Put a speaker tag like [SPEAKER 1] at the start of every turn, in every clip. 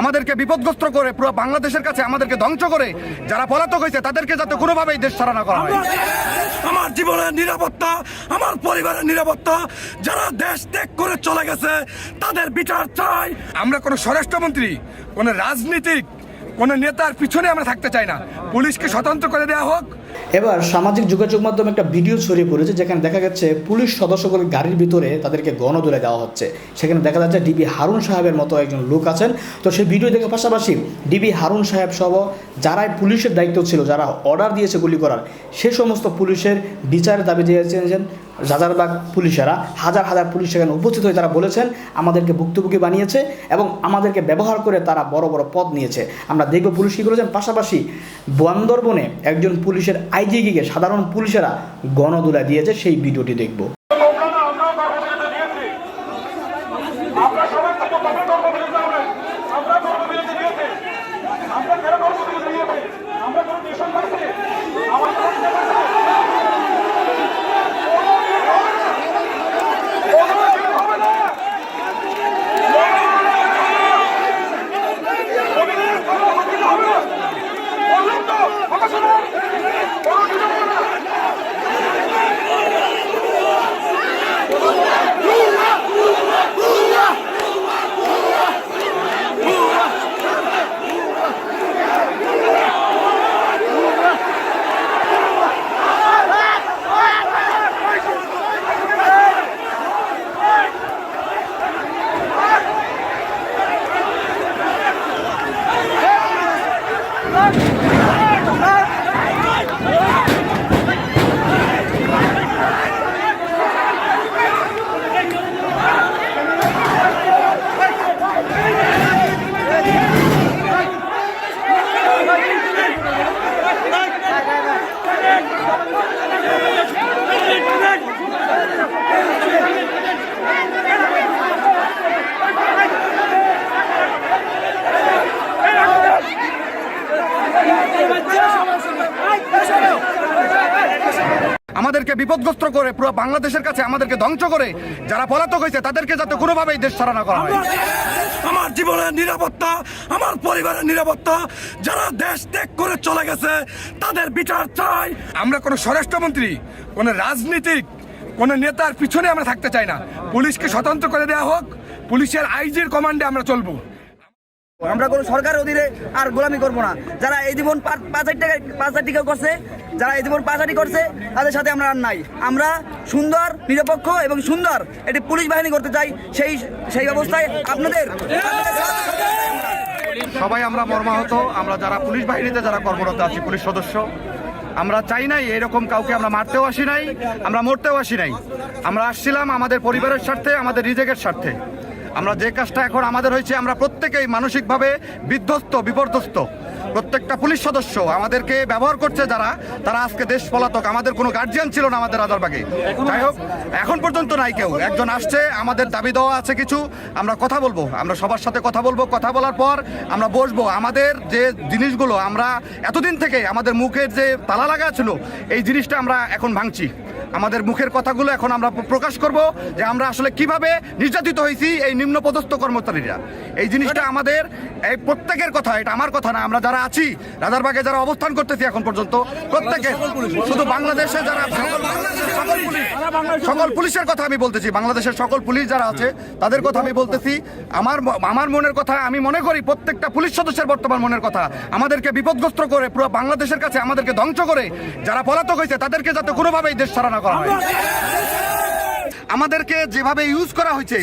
[SPEAKER 1] আমাদেরকে বিপদগ্রস্ত করে পুরো বাংলাদেশের কাছে আমাদেরকে ধ্বংস করে যারা পলাতক হয়েছে তাদেরকে যাতে কোনোভাবেই দেশ ছাড়া না করা হয়।
[SPEAKER 2] আমার জীবনের নিরাপত্তা আমার পরিবারের নিরাপত্তা যারা দেশ ত্যাগ করে চলে গেছে তাদের বিচার চাই। আমরা কোনো স্বরাষ্ট্রমন্ত্রী কোনো রাজনীতিক কোনো নেতার পিছনে আমরা থাকতে চাই না। পুলিশকে স্বতন্ত্র করে দেওয়া হোক
[SPEAKER 3] এবার সামাজিক যোগাযোগ মাধ্যমে একটা ভিডিও ছড়িয়ে পড়েছে যেখানে দেখা যাচ্ছে পুলিশ সদস্যগুলো গাড়ির ভিতরে তাদেরকে গণ গণদোলে দেওয়া হচ্ছে। সেখানে দেখা যাচ্ছে ডিবি হারুন সাহেবের মতো একজন লোক আছেন। তো সেই ভিডিও দেখে পাশাপাশি ডিবি হারুন সাহেব সহ যারাই পুলিশের দায়িত্ব ছিল, যারা অর্ডার দিয়েছে গুলি করার, সে সমস্ত পুলিশের বিচারের দাবি দিয়েছেন রাজারবাগ পুলিশেরা। হাজার হাজার পুলিশ সেখানে উপস্থিত হয়ে তারা বলেছেন, আমাদেরকে ভুক্তভোগী বানিয়েছে এবং আমাদেরকে ব্যবহার করে তারা বড় বড় পদ নিয়েছে। আমরা দেখব পুলিশ কী করেছেন। পাশাপাশি বান্দরবনে একজন পুলিশের আইজিকে সাধারণ পুলিশেরা গণদোলা দিয়েছে সেই ভিডিওটি দেখব
[SPEAKER 4] ওখানে আমরাও কর্মবিরতি দিয়েছি আমরা সবাই কিন্তু কবে কর্মবিরতি জানেন আমরা কর্মবিরতি দিয়েছি আমরা কেন কর্মবিরতি দিয়েছি আমরা কোনো টিউশন পাইছি আমার কোনো টিউশন পাইছি কোনো কিছু হবে না। কোনো কিছু হবে না। বললাম তো, কথা শোনো। কোনো কিছু হবে না।
[SPEAKER 1] আমাদেরকে বিপদগ্রস্ত করে পুরো বাংলাদেশের কাছে আমাদেরকে ধ্বংস করে যারা পলাতক হয়েছে তাদেরকে যাতে কোনোভাবেই দেশ ছাড়া না করা হয়।
[SPEAKER 2] আমার জীবনের নিরাপত্তা আমার পরিবারের নিরাপত্তা যারা দেশ ত্যাগ করে চলে গেছে তাদের বিচার চাই। আমরা কোনো স্বরাষ্ট্রমন্ত্রী কোনো রাজনীতিক কোনো নেতার পিছনে আমরা থাকতে চাই না। পুলিশকে স্বতন্ত্র করে দেওয়া হোক পুলিশের আইজির কমান্ডে আমরা চলবো।
[SPEAKER 5] আমরা কোনো সরকারের অধীনে আর গোলামি করব না। যারা এই জীবন পাঁচ হাজার টাকা পাঁচ হাজার টাকা করছে, যারা এই জীবন পাঁচ হাজার করছে, তাদের সাথে আমরা আর নাই। আমরা সুন্দর, নিরপেক্ষ এবং সুন্দর এটি পুলিশ বাহিনী করতে চাই, সেই সেই ব্যবস্থায় আপনাদের
[SPEAKER 1] সবাই আমরা মর্মাহত, আমরা যারা পুলিশ বাহিনীতে যারা কর্মরত আছি, পুলিশ সদস্য, আমরা চাই নাই এরকম কাউকে আমরা মারতেও আসি নাই, আমরা মরতেও আসি নাই। আমরা আসছিলাম আমাদের পরিবারের স্বার্থে, আমাদের রিজেকের স্বার্থে। আমরা যে কাজটা এখন আমাদের হয়েছে আমরা প্রত্যেকেই মানসিকভাবে বিধ্বস্ত বিপর্যস্ত। প্রত্যেকটা পুলিশ সদস্য আমাদেরকে ব্যবহার করছে যারা তারা আজকে দেশ পলাতক আমাদের কোনো গার্জিয়ান ছিল না আমাদের রাজারবাগে যাই হোক এখন পর্যন্ত নাই কেউ। একজন আসছে আমাদের দাবি দেওয়া আছে কিছু আমরা কথা বলব। আমরা সবার সাথে কথা বলব কথা বলার পর আমরা বসবো। আমাদের যে জিনিসগুলো আমরা এতদিন থেকে আমাদের মুখের যে তালা লাগা ছিল এই জিনিসটা আমরা এখন ভাঙছি। আমাদের মুখের কথাগুলো এখন আমরা প্রকাশ করব যে আমরা আসলে কীভাবে নির্যাতিত হয়েছি এই নিম্ন পদস্থ কর্মচারীরা। এই জিনিসটা আমাদের এই প্রত্যেকের কথা এটা আমার কথা না আমরা যারা আছি রাজারবাগে যারা অবস্থান করতেছি এখন পর্যন্ত প্রত্যেকে শুধু বাংলাদেশে যারা সকল পুলিশের কথা আমি বলতেছি বাংলাদেশের সকল পুলিশ যারা আছে তাদের কথা আমি বলতেছি। আমার আমার মনের কথা আমি মনে করি প্রত্যেকটা পুলিশ সদস্যের বর্তমান মনের কথা। আমাদেরকে বিপদগ্রস্ত করে পুরো বাংলাদেশের কাছে আমাদেরকে ধ্বংস করে যারা পলাতক হয়েছে তাদেরকে যাতে কোনোভাবেই দেশ ছাড়া না করা হয় আমাদেরকে যেভাবে ইউজ করা হয়েছে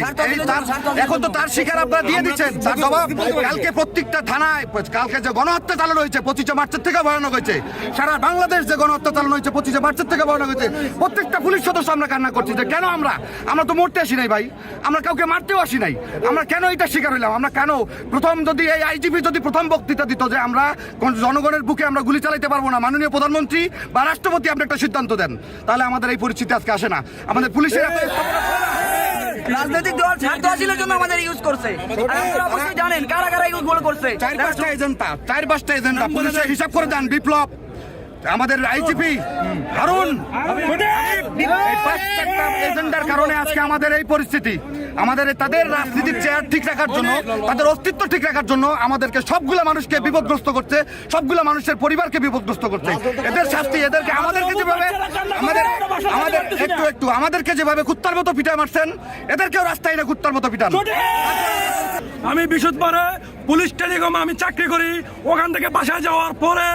[SPEAKER 1] তার এখন তো তার শিকার আপনারা দিয়ে দিচ্ছেন। তার জবাব কালকে প্রত্যেকটা থানায় কালকে যে গণহত্যা চালানো হয়েছে পঁচিশে মার্চের থেকে ভয়ানক হয়েছে। সারা বাংলাদেশ যে গণহত্যা চালানো হয়েছে পঁচিশে মার্চের থেকে ভয়ানক হয়েছে। প্রত্যেকটা পুলিশ সদস্য আমরা কান্না করছি যে কেন আমরা? আমরা তো মরতে আসি নাই ভাই। আমরা কাউকে মারতেও আসি নাই। আমরা কেন এটা শিকার হইলাম? আমরা কেন? প্রথম যদি এই আইজিপি যদি প্রথম বক্তৃতা দিত যে আমরা কোন জনগণের বুকে আমরা গুলি চালাইতে পারব না মাননীয় প্রধানমন্ত্রী বা রাষ্ট্রপতি আপনি একটা সিদ্ধান্ত দেন। তাহলে আমাদের এই পরিস্থিতি আজকে আসে না। আমাদের পুলিশের
[SPEAKER 5] রাজনৈতিক দল ছাত্র আসিলের জন্য আমাদের ইউজ করছে। আর আপনারা অবশ্যই জানেন কারা কারা ইউজ বলে করছে।
[SPEAKER 1] চার পাঁচটা এজেন্টটা চার পাঁচটা এজেন্টটা পুলিশের হিসাব করে দেন বিপ্লব। আমাদের আইজিপি, হারুন এজেন্ডার কারণে আজকে আমাদের এই পরিস্থিতি। আমাদের তাদের রাজনীতির চেয়ার ঠিক রাখার জন্য, তাদের অস্তিত্ব ঠিক রাখার জন্য আমাদেরকে সবগুলো মানুষকে বিপদগ্রস্ত করছে, সবগুলো মানুষের পরিবারকে বিপদগ্রস্ত করছে। এদের শাস্তি এদেরকে আমাদেরকে যেভাবে আমাদের আমাদের একটু একটু, আমাদেরকে যেভাবে কুত্তার মতো পিটায় মারছেন, এদেরকেও রাস্তায় না কুত্তার মতো পিটান।
[SPEAKER 2] আমি বিশুদ্ধবারে পুলিশ টেলিকম আমি চাকরি করি, ওখান থেকে বাসায় যাওয়ার পরে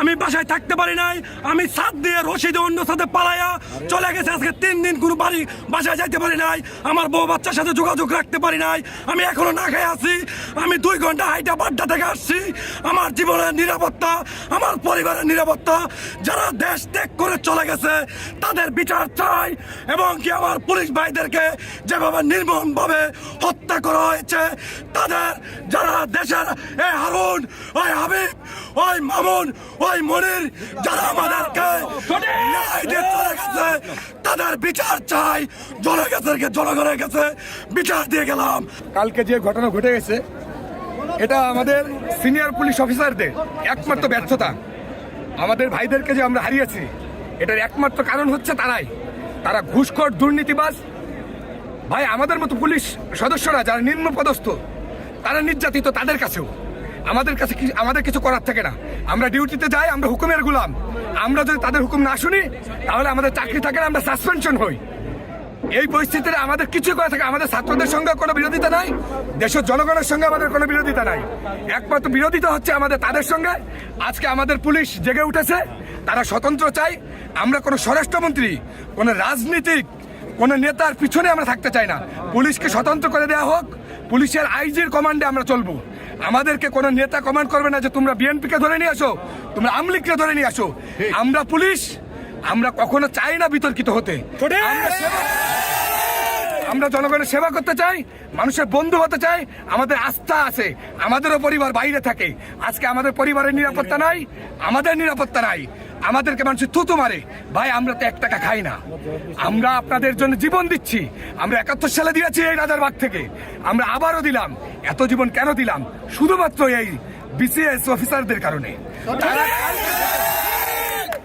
[SPEAKER 2] আমি বাসায় থাকতে পারি নাই, আমি সাত দিয়ে রশিদ অন্য সাথে পালাইয়া চলে গেছে, আজকে তিন দিন কোনো বাড়ি, বাসায় যাইতে পারি নাই, আমার বউ বাচ্চার সাথে যোগাযোগ রাখতে পারি নাই, আমি এখনও না খেয়ে আছি, আমি দুই ঘণ্টা হাইটা বাড্ডা থেকে আসছি, আমার জীবনের নিরাপত্তা, আমার পরিবারের নিরাপত্তা, যারা দেশ ত্যাগ করে চলে গেছে, তাদের বিচার চাই, এবং কি আমার পুলিশ ভাইদেরকে যেভাবে নির্মমভাবে হত্যা করা হয়েছে, তাদের যারা দেশের এ হারুন ওই হাবিব ওই মামুন ওই মনির যারা আমাদেরকে ন্যায় দিয়ে গেছে তাদের বিচার চাই। জনগণের জনগণের কাছে বিচার দিয়ে গেলাম।
[SPEAKER 6] কালকে যে ঘটনা ঘটে গেছে এটা আমাদের সিনিয়র পুলিশ অফিসারদের একমাত্র ব্যর্থতা। আমাদের ভাইদেরকে যে আমরা হারিয়েছি এটার একমাত্র কারণ হচ্ছে তারাই। তারা ঘুষখোর দুর্নীতিবাজ। ভাই আমাদের মতো পুলিশ সদস্যরা যারা নিম্ন পদস্থ তারা নির্যাতিত তাদের কাছেও। আমাদের কাছে আমাদের কিছু করার থাকে না। আমরা ডিউটিতে যাই, আমরা হুকুমের গুলাম। আমরা যদি তাদের হুকুম না শুনি, তাহলে আমাদের চাকরি থাকে না, আমরা সাসপেনশন হই। এই পরিস্থিতিতে আমাদের কিছু করা থাকে আমাদের ছাত্রদের সঙ্গে কোনো বিরোধিতা নাই, দেশের জনগণের সঙ্গে আমাদের কোনো বিরোধিতা নাই। একমাত্র বিরোধিতা হচ্ছে আমাদের তাদের সঙ্গে। আজকে আমাদের পুলিশ জেগে উঠেছে, তারা স্বতন্ত্র চাই। আমরা কোনো স্বরাষ্ট্রমন্ত্রী, কোনো রাজনীতিক, কোনো নেতার পিছনে আমরা থাকতে চাই না। পুলিশকে স্বতন্ত্র করে দেওয়া হোক পুলিশের আইজির কমান্ডে আমরা চলবো। আমাদেরকে কোনো নেতা কমান্ড করবে না যে তোমরা বিএনপিকে ধরে নিয়ে আসো তোমরা আমলিগকে ধরে নিয়ে আসো। আমরা পুলিশ আমরা কখনো চাই না বিতর্কিত হতে। আমরা জনগণের সেবা করতে চাই মানুষের বন্ধু হতে চাই আমাদের আস্থা আছে আমাদেরও পরিবার বাইরে থাকে। আজকে আমাদের পরিবারের নিরাপত্তা নাই আমাদের নিরাপত্তা নাই। আমাদেরকে মানুষ থুতু মারে। ভাই, আমরা তো এক টাকা খাই না। আমরা আপনাদের জন্য জীবন দিচ্ছি। আমরা একাত্তর সালে দিয়েছি এই রাজারবাগ থেকে। আমরা আবারও দিলাম। এত জীবন কেন দিলাম? শুধুমাত্র এই বিসিএস অফিসারদের কারণে।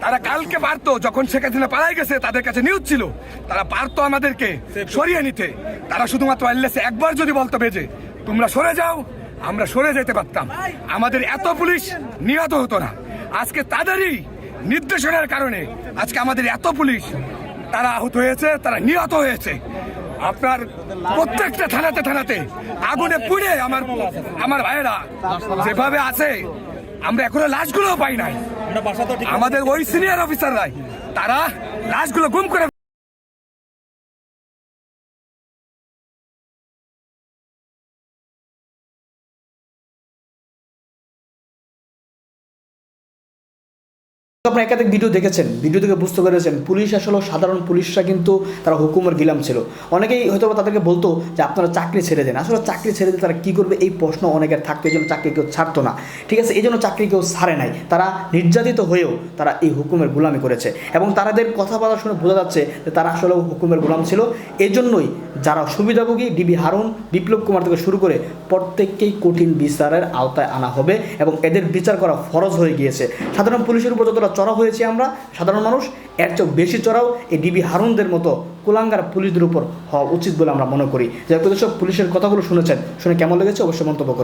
[SPEAKER 6] তারা কালকে পারতো, যখন শেখ হাসিনা পালাই গেছে, তাদের কাছে নিউজ ছিল। তারা পারতো আমাদেরকে সরিয়ে নিতে। তারা শুধুমাত্র আল্লেসে একবার যদি বলতো বেজে, তোমরা সরে যাও, আমরা সরে যেতে পারতাম। আমাদের এত পুলিশ নিহত হতো না। আজকে তাদেরই নির্দেশনার কারণে আজকে আমাদের এত পুলিশ তারা আহত হয়েছে তারা নিহত হয়েছে। আপনার প্রত্যেকটা থানাতে থানাতে আগুনে পুড়ে আমার আমার ভাইয়েরা যেভাবে আছে আমরা এখনও লাশগুলো পাই নাই। আমাদের ওই সিনিয়র অফিসাররাই তারা লাশগুলো গুম করে
[SPEAKER 3] আপনারা একাধিক ভিডিও দেখেছেন, ভিডিও থেকে বুঝতে পেরেছেন, পুলিশ আসলে সাধারণ পুলিশরা কিন্তু তারা হুকুমের গিলাম ছিল। অনেকেই হয়তো তাদেরকে বলতো যে আপনারা চাকরি ছেড়ে দেন। আসলে চাকরি ছেড়ে দিয়ে তারা কী করবে? এই প্রশ্ন অনেকের থাকতো, এই জন্য চাকরি কেউ ছাড়তো না। ঠিক আছে, এই জন্য চাকরি কেউ ছাড়ে নাই। তারা নির্যাতিত হয়েও তারা এই হুকুমের গোলামি করেছে। এবং তাদের কথা বলা শুনে বোঝা যাচ্ছে যে তারা আসলে হুকুমের গোলাম ছিল। এই জন্যই যারা সুবিধাভোগী ডিবি হারুন, বিপ্লব কুমার থেকে শুরু করে প্রত্যেককেই কঠিন বিচারের আওতায় আনা হবে এবং এদের বিচার করা ফরজ হয়ে গিয়েছে। সাধারণ পুলিশের উপর যতটা চড়া হয়েছে আমরা, সাধারণ মানুষ। এর চেয়েও বেশি চড়াও এই ডিবি হারুনদের মতো কুলাঙ্গার পুলিশদের উপর হওয়া উচিত বলে আমরা মনে করি। যাই সব পুলিশের কথাগুলো শুনেছেন। শুনে কেমন লেগেছে? অবশ্যই মন্তব্য।